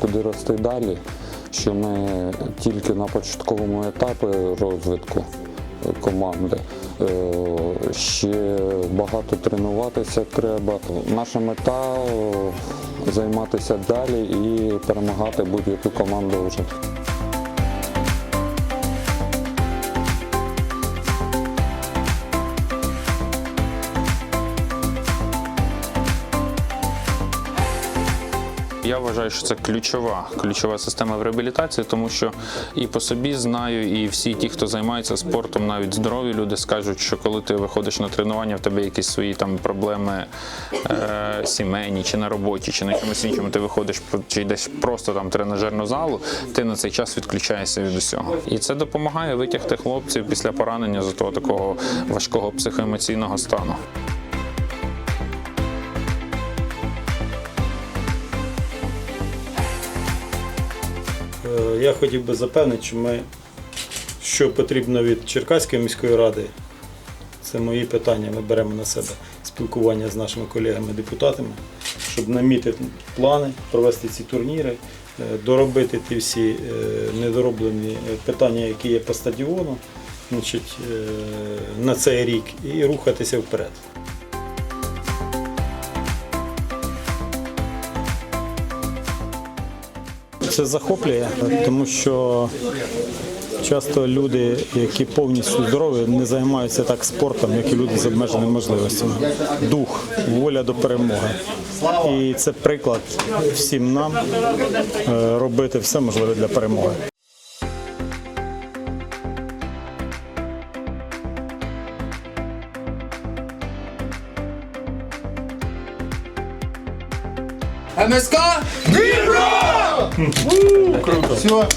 куди рости далі, що ми тільки на початковому етапі розвитку команди. Е, Ще багато тренуватися треба. Наша мета е, займатися далі і перемагати будь-яку команду вже. Я вважаю, що це ключова, ключова система в реабілітації, тому що і по собі знаю, і всі ті, хто займається спортом, навіть здорові люди скажуть, що коли ти виходиш на тренування, в тебе якісь свої там проблеми е, сімейні, чи на роботі, чи на якомусь іншому, ти виходиш чи йдеш просто там тренажерну залу, ти на цей час відключаєшся від усього. І це допомагає витягти хлопців після поранення з того такого важкого психоемоційного стану. Я хотів би запевнити, що ми, що потрібно від Черкаської міської ради, це мої питання, ми беремо на себе спілкування з нашими колегами-депутатами, щоб намітити плани, провести ці турніри, е, доробити ті всі е, недороблені е, питання, які є по стадіону значить, е, на цей рік, і рухатися вперед. Це захоплює, тому що часто люди, які повністю здорові, не займаються так спортом, як і люди з обмеженими можливостями. Дух, воля до перемоги. І це приклад всім нам е, робити все можливе для перемоги. МСК Дніпро! Круто. Все.